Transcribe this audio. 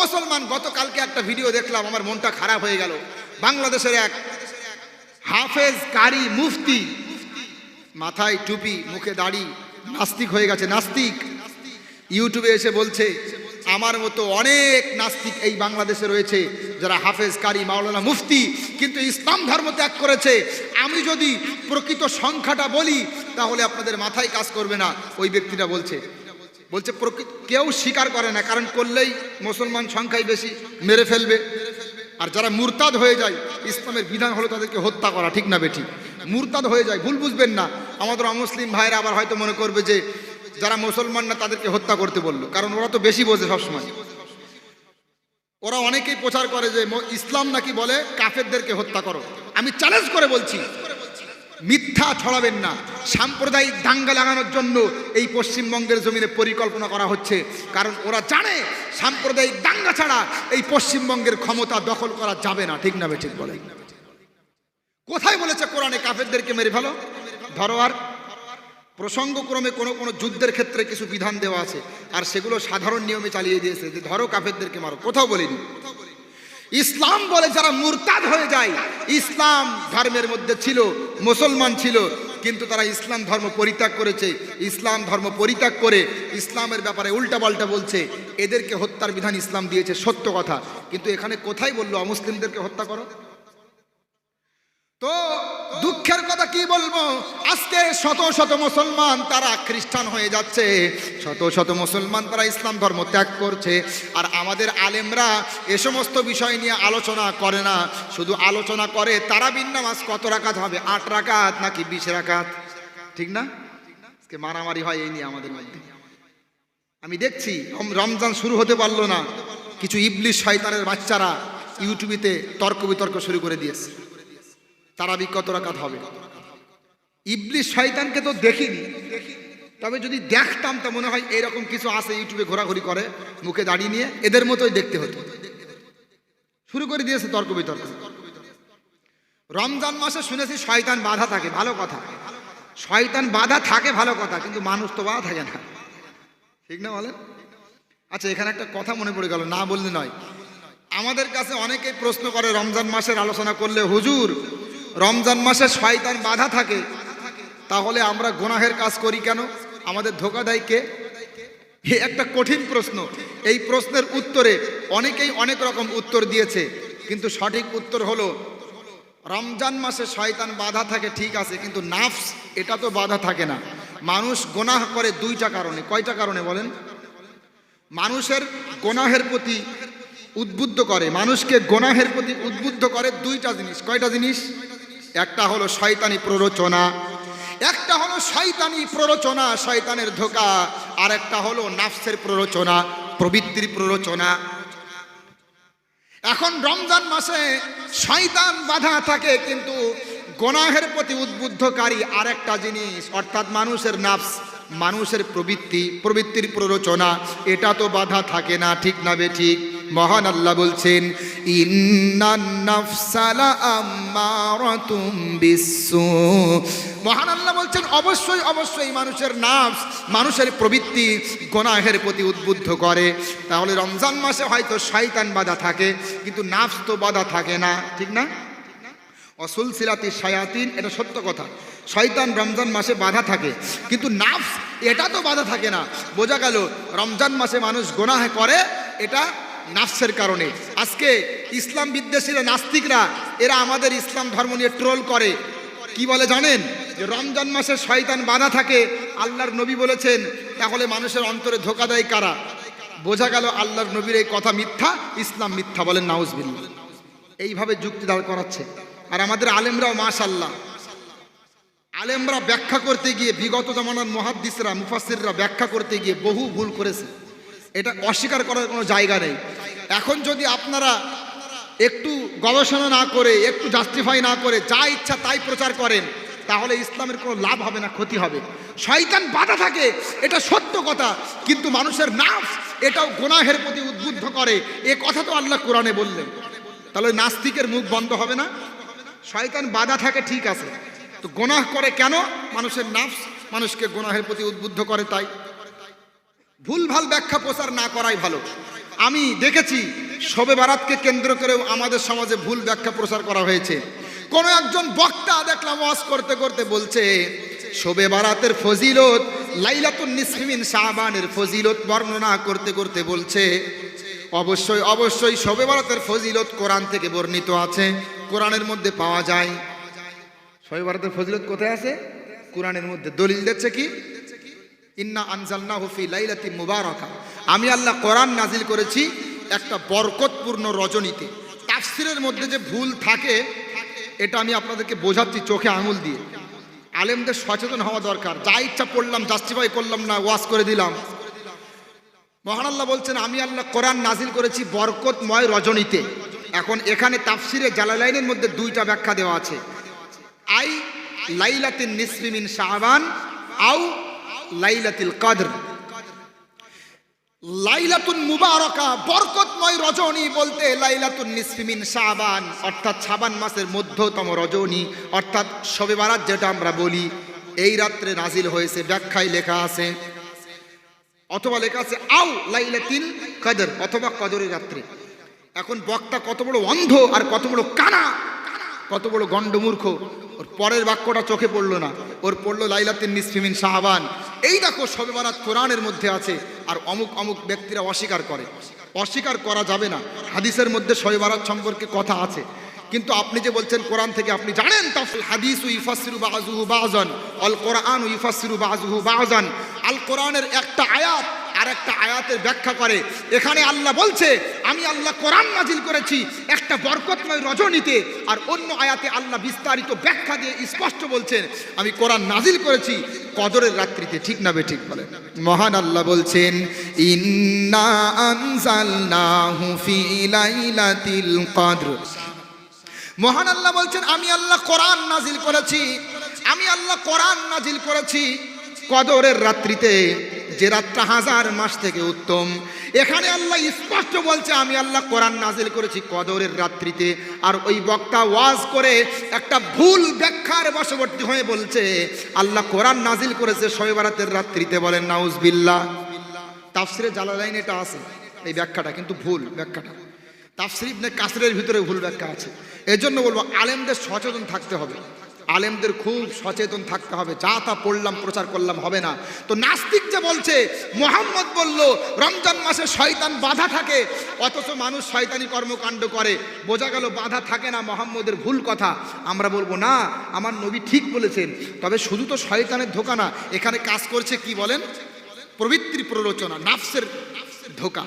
মুসলমান, গতকালকে একটা ভিডিও দেখলাম, আমার মনটা খারাপ হয়ে গেল। বাংলাদেশের এক হাফেজ কারি মুফতি মাথায় টুপি, মুখে দাড়ি, নাস্তিক হয়ে গেছে, নাস্তিক। ইউটিউবে এসে বলছে, আমার মতো অনেক নাস্তিক এই বাংলাদেশে রয়েছে, যারা হাফেজ কারি মাওলানা মুফতি, কিন্তু ইসলাম ধর্ম ত্যাগ করেছে। আমি যদি প্রকৃত সংখ্যাটা বলি, তাহলে আপনাদের মাথায় কাজ করবে না। ওই ব্যক্তিটা বলছে বলছে প্রকৃত কেউ স্বীকার করে না, কারণ করলেই মুসলমান সংখ্যাই বেশি, মেরে ফেলবে। আর যারা মুরতাদ হয়ে যায়, ইসলামের বিধান হলো তাদেরকে হত্যা করা, ঠিক না বেঠিক মুরতাদ হয়ে যায়, ভুল বুঝবেন না। আমাদের অমুসলিম ভাইরা আবার হয়তো মনে করবে যে, যারা মুসলমান না, তাদেরকে হত্যা করতে বলল, কারণ ওরা তো বেশি বোঝে সবসময়। ওরা অনেকেই প্রচার করে যে ইসলাম নাকি বলে, কাফেরদেরকে হত্যা করো। আমি চ্যালেঞ্জ করে বলছি মিথ্যা ছড়াবেন না। সাম্প্রদায়িক দাঙ্গা লাগানোর জন্য এই পশ্চিমবঙ্গের জমিনে পরিকল্পনা করা হচ্ছে। কারণ ওরা জানে সাম্প্রদায়িক দাঙ্গা ছাড়া এই পশ্চিমবঙ্গের ক্ষমতা দখল করা যাবে না। ঠিক না ঠিক বলে কোথায় বলেছে কোরআনে কাফেরদেরকে মেরে ফেলো? ধরো আর, প্রসঙ্গক্রমে কোনো কোনো যুদ্ধের ক্ষেত্রে কিছু বিধান দেওয়া আছে, আর সেগুলো সাধারণ নিয়মে চালিয়ে দিয়েছে। যে ধরো কাফেরদেরকে মারো, কোথাও বলিনি। ইসলাম বলে যারা মুরতাদ হয়ে যায়, ইসলাম ধর্মের মধ্যে ছিল, মুসলমান ছিল, কিন্তু তারা ইসলাম ধর্ম পরিত্যাগ করেছে। ইসলাম ধর্ম পরিত্যাগ করে ইসলামের ব্যাপারে উল্টাপাল্টা বলছে, এদেরকে হত্যার বিধান ইসলাম দিয়েছে, সত্য কথা। কিন্তু এখানে কোথায় বলল অমুসলিমদেরকে হত্যা করো? তো দুঃখের কথা কি বলব? আজকে শত শত মুসলমান তারা খ্রিস্টান হয়ে যাচ্ছে। শত শত মুসলমান তারা ইসলাম ধর্ম ত্যাগ করছে। আর আমাদের আলেমরা এ সমস্ত বিষয় নিয়ে আলোচনা করে না। শুধু আলোচনা করে, তারা নামাজ কত রাকাত হবে? আট রাকাত নাকি বিশ রাকাত? ঠিক না? আজকে মারামারি হয় এই নিয়ে আমাদের মধ্যে আমি দেখছি রমজান শুরু হতে পারল না। কিছু ইবলিশ শয়তানের বাচ্চারা ইউটিউবেতে তর্ক বিতর্ক শুরু করে দিয়েছে। তারাবি কত রাকাত হবে? ইবলিশ শয়তানকে তো দেখিনি। তবে যদি দেখতাম তা মনে হয় এরকম কিছু আছে, ইউটিউবে ঘোরাঘুরি করে, মুখে দাঁড়িয়ে নিয়ে, এদের মতোই দেখতে হতো। শুরু করে দিয়েছে তর্ক বিতর্ক। রমজান মাসে শুনেছি শয়তান বাধা থাকে, ভালো কথা। শয়তান বাধা থাকে, ভালো কথা, কিন্তু মানুষ তো বাধা থাকে না। ঠিক না বলেন? আচ্ছা এখানে একটা কথা মনে পড়ে গেল, না বললে নয়। আমাদের কাছে অনেকেই প্রশ্ন করে, রমজান মাসের আলোচনা করলে হুজুর রমজান মাসে শয়তান বাধা থাকে, তাহলে আমরা গোনাহের কাজ করি কেন? আমাদের ধোকা দেয় কে? একটা কঠিন প্রশ্ন। এই প্রশ্নের উত্তরে অনেকেই অনেক রকম উত্তর দিয়েছে, কিন্তু সঠিক উত্তর হলো, রমজান মাসে শয়তান বাধা থাকে ঠিক আছে, কিন্তু নাফস, এটা তো বাধা থাকে না। মানুষ গোনাহ করে দুইটা কারণে, কয়টা কারণে বলেন? মানুষের গোনাহের প্রতি উদ্বুদ্ধ করে, মানুষকে গোনাহের প্রতি উদ্বুদ্ধ করে দুইটা জিনিস, কয়টা জিনিস? একটা হলো শয়তানি প্ররোচনা, একটা হলো শয়তানি প্ররোচনা, শয়তানের ধোকা, আর একটা হলো নাফসের প্ররোচনা, প্রবৃত্তির প্ররোচনা। এখন রমজান মাসে শয়তান বাধা থাকে, কিন্তু গোনাহের প্রতি উদ্বুদ্ধকারী আর একটা জিনিস, অর্থাৎ মানুষের নাফস, মানুষের প্রবৃত্তি, প্রবৃত্তির প্ররোচনা, এটা তো বাধা থাকে না, ঠিক না বে ঠিক? মহান আল্লাহ বলছেন মহান আল্লাহ বলছেন, অবশ্যই অবশ্যই মানুষের নাফস, মানুষের প্রবৃত্তি গোনাহের প্রতি উদ্বুদ্ধ করে। তাহলে রমজান মাসে হয়তো শয়তান বাধা থাকে, কিন্তু নাফস তো বাধা থাকে না, ঠিক না? অসুল সিলাতি শায়াতিন, এটা সত্য কথা। শয়তান রমজান মাসে বাধা থাকে, কিন্তু নাফস, এটা তো বাধা থাকে না। বোঝা গেল, রমজান মাসে মানুষ গোনাহ করে, এটা নাফসের কারণে। আজকে ইসলাম বিদ্বেষীরা, নাস্তিকরা, এরা আমাদের ইসলাম ধর্ম নিয়ে ট্রোল করে। কি বলে জানেন? যে রমজান মাসে শয়তান বাধা থাকে, আল্লাহর নবী বলেছেন, তাহলে মানুষের অন্তরে ধোকা দেয় কারা? বোঝা গেল আল্লাহর নবীর এই কথা মিথ্যা, ইসলাম মিথ্যা বলেন নাউজবিল্লা এইভাবে যুক্তি দাঁড় করাচ্ছে। আর আমাদের আলেমরাও মাশাল্লাহ আলেমরা ব্যাখ্যা করতে গিয়ে, বিগত জমানার মহাদ্দিসরা মুফাসিররা ব্যাখ্যা করতে গিয়ে বহু ভুল করেছে। এটা অস্বীকার করার কোনো জায়গা নেই। এখন যদি আপনারা একটু গবেষণা না করে, একটু জাস্টিফাই না করে, যা ইচ্ছা তাই প্রচার করেন, তাহলে ইসলামের কোনো লাভ হবে না, ক্ষতি হবে। শয়তান বাধা থাকে, এটা সত্য কথা, কিন্তু মানুষের নাফস এটাও গোনাহের প্রতি উদ্বুদ্ধ করে। এ কথা তো আল্লাহ কোরআনে বললেন। তাহলে নাস্তিকের মুখ বন্ধ হবে না? শয়তান বাধা থাকে, ঠিক আছে। তো গোনাহ করে কেন? মানুষের নাফস মানুষকে গোনাহের প্রতি উদ্বুদ্ধ করে তাই। ভুলভাল ব্যাখ্যা প্রচার না করাই ভালো। আমি দেখেছি শবে বারাতকে কেন্দ্র করেও আমাদের সমাজে ভুল ব্যাখ্যা প্রচার করা হয়েছে। কোন একজন বক্তা দেখলাম ওয়াজ করতে করতে বলছে, শবে বারাতের ফজিলত, লাইলাতুন নিসফিমিন শাহবানের ফজিলত বর্ণনা করতে করতে বলছে, অবশ্যই অবশ্যই শবে বারাতের ফজিলত কোরআন থেকে বর্ণিত আছে, কোরআনের মধ্যে পাওয়া যায়। শবে বারাতের ফজিলত কোথায় আছে? কোরআনের মধ্যে। দলিল দিচ্ছে কি? ইন্না আনজালনা হুফি লাইলাতি মুবারকা। আমি আল্লাহ কোরআন নাজিল করেছি একটা বরকতপূর্ণ রজনীতে। তাফসিরের মধ্যে যে ভুল থাকে, এটা আমি আপনাদেরকে বোঝাচ্ছি চোখে আঙুল দিয়ে। আলেমদের সচেতন হওয়া দরকার। যা ইচ্ছা পড়লাম জাস্টিফাই করলাম না ওয়াশ করে দিলাম। মহান আল্লাহ বলছেন, আমি আল্লাহ কোরআন নাজিল করেছি বরকতময় রজনীতে। এখন এখানে তাফসিরে জালালাইনের মধ্যে দুইটা ব্যাখ্যা দেওয়া আছে। আই লাইলাতিন নিসফিমিন শাহবান আও লাইলাতিল কদর। লাইলাতুন মুবারকা, বরকতময় রজনী বলতে লাইলাতুন নিসফিমিন শাবান, অর্থাৎ শাবান মাসের মধ্যতম রজনী, অর্থাৎ শবে বারাত যেটা আমরা বলি, এই রাত্রে নাজিল হয়েছে, ব্যাখ্যায় লেখা আছে। অথবা লেখা আছে, আও লাইলাতিল কদর, অথবা কদরের রাত্রে। এখন বক্তা কত বড় অন্ধ আর কত বড় কানা, কত বড় গণ্ডমূর্খ। ওর পরের বাক্যটা চোখে পড়ল না। ওর পড়ল লাইলাতিন নিসফিমিন শাহবান। এই দেখো শবে বারাত কোরআনের মধ্যে আছে, আর অমুক অমুক ব্যক্তিরা অস্বীকার করে। অস্বীকার করা যাবে না। হাদিসের মধ্যে শবে বারাত সম্পর্কে কথা আছে। কিন্তু আপনি যে বলছেন কোরআন থেকে আপনি জানেন তাফসিল হাদিস ইফাসিরু বাযুহু বাযান। অল কোরআন ইফাসিরু বাযুহু বাযান। আল কোরআনের একটা আয়াত আর একটা আয়াতের ব্যাখ্যা করে। এখানে আল্লাহ বলছে, আমি আল্লাহ কোরআন নাজিল করেছি, একটা বরকতময় রজনীতে, আর অন্য আয়াতে আল্লাহ বিস্তারিত ব্যাখ্যা দিয়ে স্পষ্ট বলছেন, আমি কোরআন নাজিল করেছি, কদরের রাত্রিতে, ঠিক না বে ঠিক বলে মহান আল্লাহ বলছেন, ইন্না মহান আল্লাহ বলছেন, আমি আল্লাহ কোরআন নাজিল করেছি, আমি আল্লাহ কোরআন নাজিল করেছি, কদরের রাত্রিতে। যে রাতটা হাজার মাস থেকে উত্তম। এখানে আল্লাহ স্পষ্ট বলছে, আমি আল্লাহ কোরআন নাজিল করেছি কদরের রাত্রিতে। আর ওই বক্তা ওয়াজ করে একটা ভুল ব্যাখ্যার বশবর্তী হয়ে বলছে, আল্লাহ কোরআন নাজিল করেছে শবে বারাতের রাত্রিতে বলেন নাউজ নাউজবিল্লা তাফসিরে জালালাইন এটা আছে, এই ব্যাখ্যাটা, কিন্তু ভুল ব্যাখ্যাটা। তাফসির কাসরের ভিতরে ভুল ব্যাখ্যা আছে। এজন্য বলব, আলেমদের সচেতন থাকতে হবে। আলেমদের খুব সচেতন থাকতে হবে। যা তা পড়লাম, প্রচার করলাম, হবে না। তো নাস্তিক যে বলছে, মোহাম্মদ বলল, রমজান মাসে শয়তান বাধা থাকে, অথচ মানুষ শয়তানি কর্মকাণ্ড করে। বোঝা গেল বাধা থাকে না, মোহাম্মদের ভুল কথা। আমরা বলব, না, আমার নবী ঠিক বলেছেন। তবে শুধু তো শয়তানের ধোকা না, এখানে কাজ করছে কি বলেন? প্রবৃত্তির প্ররোচনা, নাফসের ধোকা।